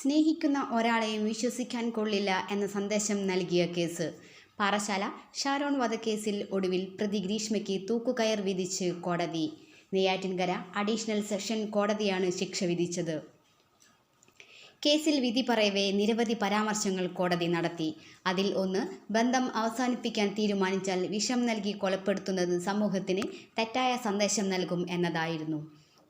സ്നേഹിക്കുന്ന ഒരാളെയും വിശ്വസിക്കാൻ കൊള്ളില്ല എന്ന സന്ദേശം നൽകിയ കേസ്. പാറശാല ഷാരോൺ വധക്കേസിൽ ഒടുവിൽ പ്രതി ഗ്രീഷ്മയ്ക്ക് തൂക്കുകയർ വിധിച്ച് കോടതി. നെയ്യാറ്റിൻകര അഡീഷണൽ സെഷൻ കോടതിയാണ് ശിക്ഷ വിധിച്ചത്. കേസിൽ വിധി പറയവേ നിരവധി പരാമർശങ്ങൾ കോടതി നടത്തി. അതിൽ ഒന്ന് ബന്ധം അവസാനിപ്പിക്കാൻ തീരുമാനിച്ചാൽ വിഷം നൽകി കൊലപ്പെടുത്തുന്നത് സമൂഹത്തിന് തെറ്റായ സന്ദേശം നൽകും എന്നതായിരുന്നു.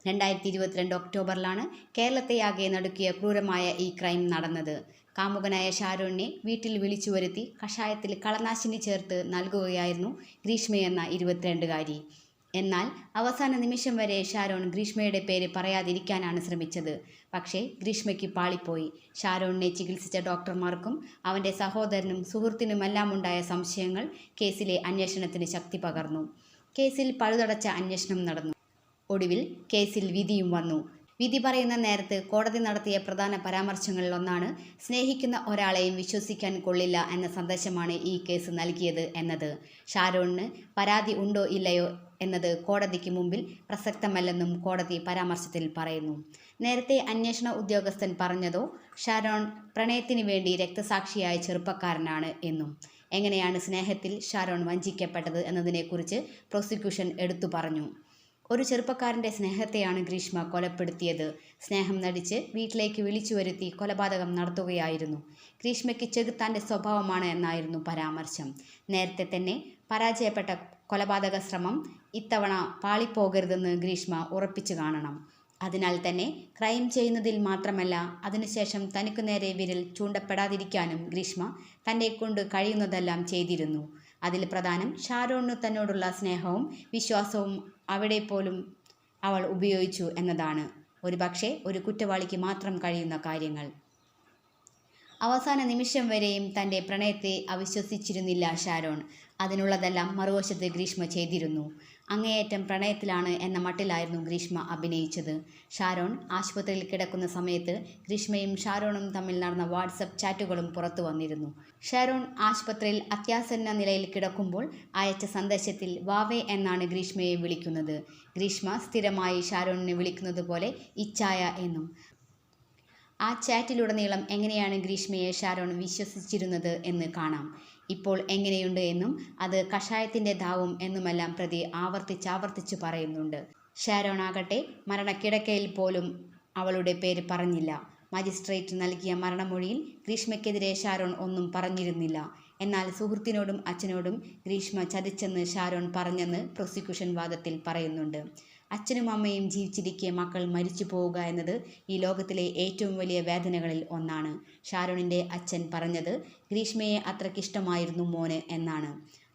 രണ്ടായിരത്തി ഇരുപത്തിരണ്ട് ഒക്ടോബറിലാണ് കേരളത്തെയാകെ നടുക്കിയ ക്രൂരമായ ഈ ക്രൈം നടന്നത്. കാമുകനായ ഷാരൂണിനെ വീട്ടിൽ വിളിച്ചു വരുത്തി കഷായത്തിൽ കളനാശിനി ചേർത്ത് നൽകുകയായിരുന്നു ഗ്രീഷ്മയെന്ന ഇരുപത്തിരണ്ടുകാരി. എന്നാൽ അവസാന നിമിഷം വരെ ഷാരോൺ ഗ്രീഷ്മയുടെ പേര് പറയാതിരിക്കാനാണ് ശ്രമിച്ചത്. പക്ഷേ ഗ്രീഷ്മയ്ക്ക് പാളിപ്പോയി. ഷാരോണിനെ ചികിത്സിച്ച ഡോക്ടർമാർക്കും അവന്റെ സഹോദരനും സുഹൃത്തിനുമെല്ലാം ഉണ്ടായ സംശയങ്ങൾ കേസിലെ അന്വേഷണത്തിന് ശക്തി പകർന്നു. കേസിൽ പഴുതടച്ച അന്വേഷണം നടന്നു. ഒടുവിൽ കേസിൽ വിധിയും വന്നു. വിധി പറയുന്ന നേരത്ത് കോടതി നടത്തിയ പ്രധാന പരാമർശങ്ങളിൽ ഒന്നാണ് സ്നേഹിക്കുന്ന ഒരാളെയും വിശ്വസിക്കാൻ കൊള്ളില്ല എന്ന സന്ദേശമാണ് ഈ കേസ് നൽകിയത് എന്നത്. ഷാരോണിന് പരാതി ഉണ്ടോ ഇല്ലയോ എന്നത് കോടതിക്ക് മുമ്പിൽ പ്രസക്തമല്ലെന്നും കോടതി പരാമർശത്തിൽ പറയുന്നു. നേരത്തെ അന്വേഷണ ഉദ്യോഗസ്ഥൻ പറഞ്ഞതോ ഷാരോൺ പ്രണയത്തിന് വേണ്ടി രക്തസാക്ഷിയായ ചെറുപ്പക്കാരനാണ് എന്നും. എങ്ങനെയാണ് സ്നേഹത്തിൽ ഷാരോൺ വഞ്ചിക്കപ്പെട്ടത് എന്നതിനെക്കുറിച്ച് പ്രോസിക്യൂഷൻ എടുത്തു പറഞ്ഞു. ഒരു ചെറുപ്പക്കാരന്റെ സ്നേഹത്തെയാണ് ഗ്രീഷ്മ കൊലപ്പെടുത്തിയത്. സ്നേഹം നടിച്ച് വീട്ടിലേക്ക് വിളിച്ചു വരുത്തി കൊലപാതകം നടത്തുകയായിരുന്നു. ഗ്രീഷ്മയ്ക്ക് ചെകുത്താന്റെ സ്വഭാവമാണ് എന്നായിരുന്നു പരാമർശം. നേരത്തെ തന്നെ പരാജയപ്പെട്ട കൊലപാതക ശ്രമം ഇത്തവണ പാളിപ്പോകരുതെന്ന് ഗ്രീഷ്മ ഉറപ്പിച്ചു കാണണം. അതിനാൽ തന്നെ ക്രൈം ചെയ്യുന്നതിൽ മാത്രമല്ല അതിനുശേഷം തനിക്കു നേരെ വിരൽ ചൂണ്ടപ്പെടാതിരിക്കാനും ഗ്രീഷ്മ തന്നെ കൊണ്ട് കഴിയുന്നതെല്ലാം ചെയ്തിരുന്നു. അതിൽ പ്രധാനം ഷാരോണിന് തന്നോടുള്ള സ്നേഹവും വിശ്വാസവും അവിടെ പോലും അവൾ ഉപയോഗിച്ചു എന്നതാണ്. ഒരുപക്ഷെ ഒരു കുറ്റവാളിക്ക് മാത്രം കഴിയുന്ന കാര്യങ്ങൾ. അവസാന നിമിഷം വരെയും തന്റെ പ്രണയത്തെ അവിശ്വസിച്ചിരുന്നില്ല ഷാരോൺ. അതിനുള്ളതെല്ലാം മറുവശത്ത് ഗ്രീഷ്മ ചെയ്തിരുന്നു. അങ്ങേയറ്റം പ്രണയത്തിലാണ് എന്ന മട്ടിലായിരുന്നു ഗ്രീഷ്മ അഭിനയിച്ചത്. ഷാരോൺ ആശുപത്രിയിൽ കിടക്കുന്ന സമയത്ത് ഗ്രീഷ്മയും ഷാരോണും തമ്മിൽ നടന്ന വാട്സപ്പ് ചാറ്റുകളും പുറത്തു വന്നിരുന്നു. ഷാരോൺ ആശുപത്രിയിൽ അത്യാസന്ന നിലയിൽ കിടക്കുമ്പോൾ അയച്ച സന്ദേശത്തിൽ വാവേ എന്നാണ് ഗ്രീഷ്മയെ വിളിക്കുന്നത്. ഗ്രീഷ്മ സ്ഥിരമായി ഷാരോണിനെ വിളിക്കുന്നത് പോലെ ഇച്ഛായ എന്നും ആ ചാറ്റിലുടനീളം എങ്ങനെയാണ് ഗ്രീഷ്മയെ ഷാരോൺ വിശ്വസിച്ചിരുന്നത് എന്ന് കാണാം. ഇപ്പോൾ എങ്ങനെയുണ്ട് എന്നും അത് കഷായത്തിന്റെ ദാവും എന്നുമെല്ലാം പ്രതി ആവർത്തിച്ചാവർത്തിച്ചു പറയുന്നുണ്ട്. ഷാരോൺ ആകട്ടെ മരണക്കിടക്കയിൽ പോലും അവളുടെ പേര് പറഞ്ഞില്ല. മജിസ്ട്രേറ്റ് നൽകിയ മരണമൊഴിയിൽ ഗ്രീഷ്മയ്ക്കെതിരെ ഷാരോൺ ഒന്നും പറഞ്ഞിരുന്നില്ല. എന്നാൽ സുഹൃത്തിനോടും അച്ഛനോടും ഗ്രീഷ്മ ചതിച്ചെന്ന് ഷാരോൺ പറഞ്ഞെന്ന് പ്രോസിക്യൂഷൻ വാദത്തിൽ പറയുന്നുണ്ട്. അച്ഛനും അമ്മയും ജീവിച്ചിരിക്കെ മക്കൾ മരിച്ചു പോവുക എന്നത് ഈ ലോകത്തിലെ ഏറ്റവും വലിയ വേദനകളിൽ ഒന്നാണ്. ഷാരോണിന്റെ അച്ഛൻ പറഞ്ഞത് ഗ്രീഷ്മയെ അത്രയ്ക്കിഷ്ടമായിരുന്നു മോന് എന്നാണ്.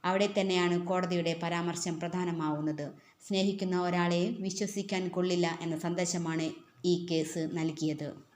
അവിടെ തന്നെയാണ് കോടതിയുടെ പരാമർശം പ്രധാനമാവുന്നത്. സ്നേഹിക്കുന്ന ഒരാളെയും വിശ്വസിക്കാൻ കൊള്ളില്ല എന്ന സന്ദേശമാണ് ഈ കേസ് നൽകിയത്.